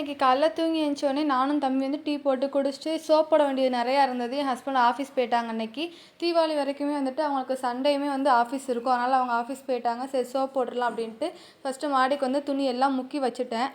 இன்றைக்கி இன்னைக்கு காலைல தூங்கி எழுந்தோடனே நானும் தம்பி வந்து டீ போட்டு குடிச்சிட்டு சோப் போட வேண்டியது நிறையா இருந்தது. என் ஹஸ்பண்ட் ஆஃபீஸ் போயிட்டாங்க அன்னைக்கு. தீபாவளி வரைக்குமே வந்துட்டு அவங்களுக்கு சண்டேயுமே வந்து ஆஃபீஸ் இருக்கும். அதனால் அவங்க ஆஃபீஸ் போயிட்டாங்க. சரி சோப் போட்டுடலாம் அப்படின்ட்டு ஃபஸ்ட்டு மாடிக்கு வந்து துணி எல்லாம் முக்கி வச்சுட்டேன்.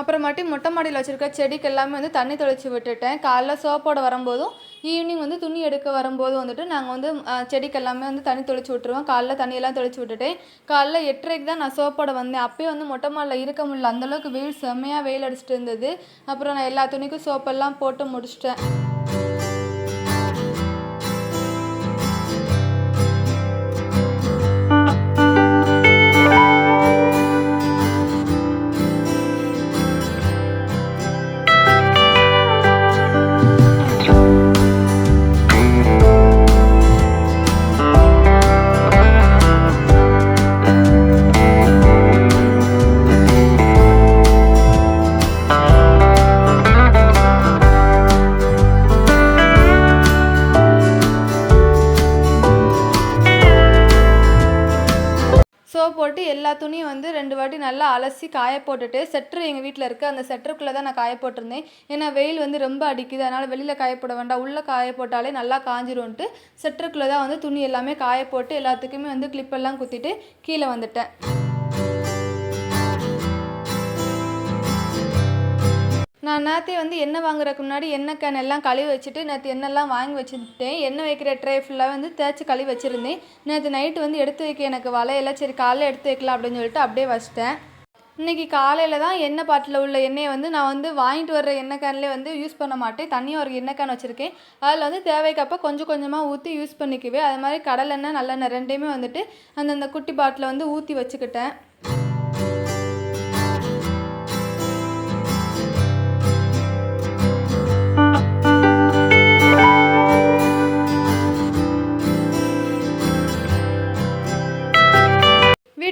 அப்புறமாட்டி மொட்டை மாடியில் வச்சுருக்க செடிக்கு எல்லாமே வந்து தண்ணி தெளித்து விட்டுட்டேன். காலைல சோப்போட வரும்போதும் ஈவினிங் வந்து துணி எடுக்க வரும்போது வந்துட்டு நாங்கள் வந்து செடிக்கு எல்லாமே வந்து தண்ணி தொளிச்சு விட்டுருவோம். காலைல தண்ணியெல்லாம் தொளிச்சு விட்டுட்டேன் காலைல எட்டரைக்கு தான் நான் சோப்போட வந்தேன். அப்பயே வந்து மொட்டை மாடியில் இருக்க முடியல. அந்தளவுக்கு வெயில் செம்மையாக வெயில் அடிச்சிட்டு இருந்தது. அப்புறம் நான் எல்லா துணிக்கும் சோப்பெல்லாம் போட்டு முடிச்சிட்டேன். சோப் போட்டு எல்லா துணியும் வந்து ரெண்டு வாட்டி நல்லா அலசி காய போட்டுட்டு செட்ரு எங்கள் வீட்டில் இருக்குது அந்த செட்டருக்குள்ளே தான் நான் காய போட்டிருந்தேன். ஏன்னா வெயில் வந்து ரொம்ப அடிக்குது அதனால் வெளியில் காய போட வேண்டாம். உள்ளே காய போட்டாலே நல்லா காஞ்சிரும்ன்ட்டு செட்டருக்குள்ளே தான் வந்து துணி எல்லாமே காய போட்டு எல்லாத்துக்குமே வந்து கிளிப்பெல்லாம் குத்திட்டு கீழே வந்துட்டேன். நான் நேற்று வந்து எண்ணெய் வாங்குறதுக்கு முன்னாடி எண்ணெய் கேன் எல்லாம் கழுவி வச்சுட்டு நேற்று எண்ணெய்லாம் வாங்கி வச்சுட்டேன். எண்ணெய் வைக்கிற ட்ரே ஃபுல்லாக வந்து தேய்ச்சி கழுவி வச்சுருந்தேன். நேற்று நைட்டு வந்து எடுத்து வைக்க எனக்கு வலையெல்லாம் சரி காலையில் எடுத்து வைக்கலாம் அப்படின்னு சொல்லிட்டு அப்படியே வச்சிட்டேன். இன்றைக்கி காலையில் தான் எண்ணெய் பாட்டில் உள்ள எண்ணெயை வந்து நான் வந்து வாங்கிட்டு வர்ற எண்ணெய் கேன்லேயே வந்து யூஸ் பண்ண மாட்டேன். தனியாக ஒரு எண்ணெய் கேன் வச்சுருக்கேன். அதில் வந்து தேவைக்கப்போ கொஞ்சம் கொஞ்சமாக ஊற்றி யூஸ் பண்ணிக்குவேன் அது மாதிரி கடலெண்ணெய் நல்லெண்ணெய் ரெண்டையுமே வந்துட்டு அந்தந்த குட்டி பாட்டில் வந்து ஊற்றி வச்சுக்கிட்டேன்.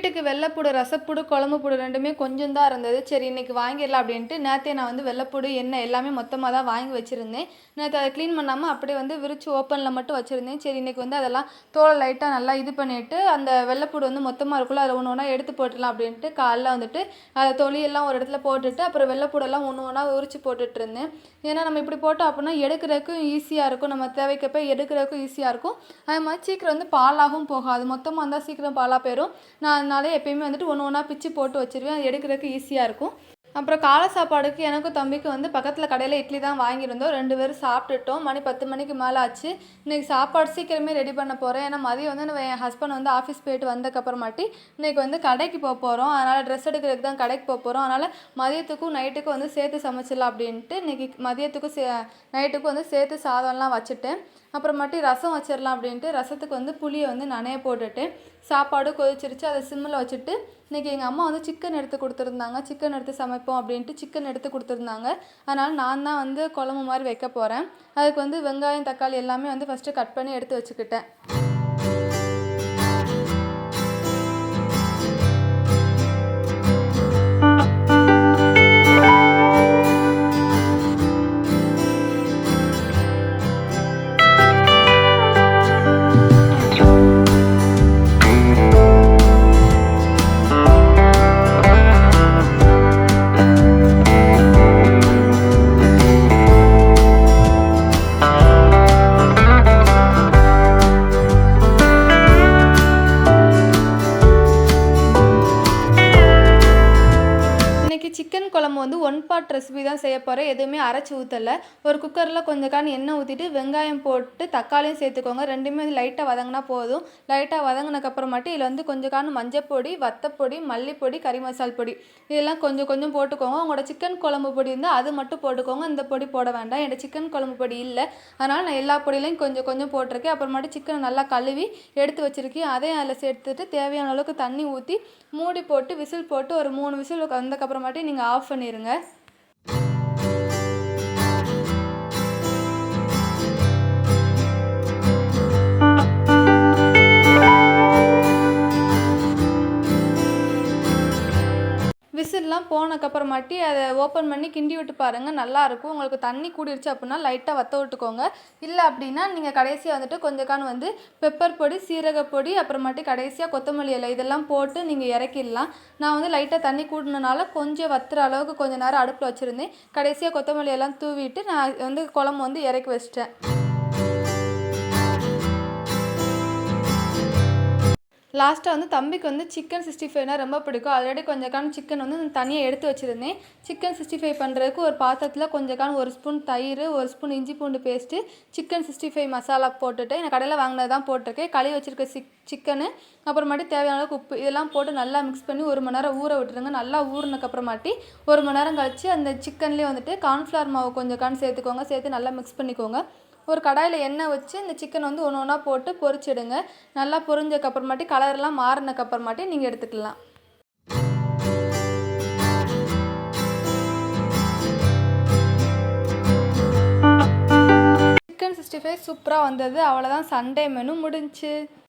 வீட்டுக்கு வெள்ளைப்பூடு ரசப்பூடு குழம்பு பூடு ரெண்டுமே கொஞ்சம் தான் இருந்தது. சரி இன்றைக்கி வாங்கிடலாம் அப்படின்ட்டு நேற்றே நான் வந்து வெள்ளைப்பூடு எண்ணெய் எல்லாமே மொத்தமாக தான் வாங்கி வச்சுருந்தேன். நேற்று அதை க்ளீன் பண்ணாமல் அப்படியே வந்து விரிச்சு ஓப்பனில் மட்டும் வச்சுருந்தேன். சரி இன்றைக்கி வந்து அதெல்லாம் தோலை லைட்டாக நல்லா இது பண்ணிவிட்டு அந்த வெள்ளைப்பூடு வந்து மொத்தமாக இருக்குல்ல அதை ஒன்று ஒன்றா எடுத்து போட்டுடலாம் அப்படின்ட்டு காலைல வந்துட்டு அதை தொலியெல்லாம் ஒரு இடத்துல போட்டுட்டு அப்புறம் வெள்ளைப்பூடெல்லாம் ஒன்று ஒன்றா உரிச்சு போட்டுட்டு இருந்தேன். ஏன்னா நம்ம இப்படி போட்டோம் அப்படின்னா எடுக்கிறதுக்கும் ஈஸியாக இருக்கும். நம்ம தேவைக்கப்ப எடுக்கிறதுக்கும் ஈஸியாக இருக்கும். அது மாதிரி சீக்கிரம் வந்து பாலாகவும் போகாது மொத்தமாக இருந்தால் சீக்கிரம் பாலாக போயிடும் நான் அதனால எப்பயுமே வந்துட்டு ஒன்று ஒன்றா பிச்சு போட்டு வச்சிருவேன். அது எடுக்கிறதுக்கு ஈஸியாக இருக்கும். அப்புறம் காலை சாப்பாடுக்கு எனக்கும் தம்பிக்கும் வந்து பக்கத்தில் கடையில் இட்லி தான் வாங்கியிருந்தோம். ரெண்டு பேரும் சாப்பிட்டுட்டோம். மணி பத்து மணிக்கு மேலே ஆச்சு. இன்றைக்கி சாப்பாடு சீக்கிரமே ரெடி பண்ண போகிறேன் ஏன்னா மதியம் வந்து நான் என் ஹஸ்பண்ட் வந்து ஆஃபீஸ் போயிட்டு வந்ததுக்கப்புறமாட்டி இன்றைக்கி வந்து கடைக்கு போக போகிறோம் அதனால் ட்ரெஸ் எடுக்கிறதுக்கு தான் கடைக்கு போக போகிறோம் அதனால் மதியத்துக்கும் நைட்டுக்கும் வந்து சேர்த்து சமைச்சிடலாம் அப்படின்ட்டு இன்றைக்கி மதியத்துக்கும் சே நைட்டுக்கும் வந்து சேர்த்து சாதம்லாம் வச்சுட்டேன். அப்புறமாட்டி ரசம் வச்சிடலாம் அப்படின்ட்டு ரசத்துக்கு வந்து புளியை வந்து நனைய போட்டுட்டு சாப்பாடு கொதிச்சிருச்சு. அதை சிம்மில் வச்சுட்டு இன்றைக்கி எங்கள் அம்மா வந்து சிக்கன் எடுத்து கொடுத்துருந்தாங்க. சிக்கன் எடுத்து சமைப்போம் அப்படின்ட்டு சிக்கன் எடுத்து கொடுத்துருந்தாங்க. அதனால் நான் தான் வந்து குழம்பு மாதிரி வைக்க போகிறேன் அதுக்கு வந்து வெங்காயம் தக்காளி எல்லாமே வந்து ஃபஸ்ட்டு கட் பண்ணி எடுத்து வச்சுக்கிட்டேன். ஒன் பார்ட் ரெசிபி தான் செய்ய போகிறேன் எதுவுமே அரைச்சி ஊற்றலை ஒரு குக்கரில் கொஞ்சம் கான் எண்ணெய் ஊற்றிட்டு வெங்காயம் போட்டு தக்காளியும் சேர்த்துக்கோங்க. ரெண்டுமே லைட்டாக வதங்கினா போதும். லைட்டாக வதங்கினக்கப்புறமாட்டி இதில் வந்து கொஞ்சம் கான் மஞ்சப்பொடி வத்தப்பொடி மல்லிப்பொடி கறி மசால் பொடி. இதெல்லாம் கொஞ்சம் கொஞ்சம் போட்டுக்கோங்க. உங்களோட சிக்கன் குழம்பு பொடி இருந்தால் அது மட்டும் போட்டுக்கோங்க. இந்த பொடி போட வேண்டாம். என்கிட்ட சிக்கன் குழம்பு பொடி இல்லை. அதனால் நான் எல்லா பொடியிலையும் கொஞ்சம் கொஞ்சம் போட்டிருக்கேன். அப்புறமாட்டி சிக்கனை நல்லா கழுவி எடுத்து வச்சுருக்கேன். அதையும் அதில் சேர்த்துட்டு தேவையான அளவுக்கு தண்ணி ஊற்றி மூடி போட்டு விசில் போட்டு ஒரு மூணு விசில் வந்தக்கப்புறமாட்டி நீங்கள் ஆஃப் பண்ணிடுங்க விசில்லாம் போனதுக்கப்புறமாட்டி அதை ஓப்பன் பண்ணி கிண்டி விட்டு பாருங்கள் நல்லாயிருக்கும் உங்களுக்கு தண்ணி கூடிருச்சு அப்படின்னா லைட்டாக வற்ற விட்டுக்கோங்க. இல்லை அப்படின்னா நீங்கள் கடைசியாக வந்துட்டு கொஞ்சக்கான வந்து பெப்பர் பொடி சீரக பொடி அப்புறமாட்டி கடைசியாக கொத்தமல்லி இலை இதெல்லாம் போட்டு நீங்கள் இறக்கிடலாம். நான் வந்து லைட்டாக தண்ணி கூடினனால கொஞ்சம் வத்துற அளவுக்கு கொஞ்சம் நேரம் அடுப்பில் வச்சுருந்தேன். கடைசியாக கொத்தமல்லி எல்லாம் தூவிட்டு நான் வந்து குழம்பு வந்து இறக்கி வச்சிட்டேன். லாஸ்ட்டாக வந்து தம்பிக்கு வந்து சிக்கன் சிக்ஸ்டி ஃபைவ்னா ரொம்ப பிடிக்கும். ஆல்ரெடி கொஞ்சம் கான் சிக்கன் வந்து தனியாக எடுத்து வச்சுருந்தேன். சிக்கன் சிக்ஸ்டி ஃபைவ் பண்ணுறதுக்கு ஒரு பாத்திரத்தில் கொஞ்சம் கான் ஒரு ஸ்பூன் தயிர் ஒரு ஸ்பூன் இஞ்சி பூண்டு paste chicken sixty five masala போட்டுட்டு நான் கடையில் வாங்கினது தான் போட்டிருக்கேன். களி வச்சுருக்க சிக் சிக்கனு அப்புறமாட்டி தேவையான அளவுக்கு உப்பு இதெல்லாம் போட்டு நல்லா மிக்ஸ் பண்ணி ஒரு மணி நேரம் ஊற விட்டுருங்க. நல்லா ஊறினக்கப்புறமாட்டி ஒரு மணி நேரம் கழித்து அந்த சிக்கன்லேயே வந்துட்டு கார்ன்ஃப்ளவர் மாவு கொஞ்சம் கான் சேர்த்துக்கோங்க. சேர்த்து நல்லா மிக்ஸ் பண்ணிக்கோங்க. ஒரு கடாயில் எண்ணெய் வச்சு இந்த சிக்கன் வந்து ஒன்று ஒன்றா போட்டு பொரிச்சிடுங்க. நல்லா பொரிஞ்சக்கப்புறமாட்டி கலர்லாம் மாறினக்கப்புறமாட்டி நீங்கள் எடுத்துக்கலாம். சிக்கன் சிக்ஸ்டி ஃபைவ் சூப்பராக வந்தது. அவ்வளோதான் சண்டே மெனு முடிஞ்சுச்சு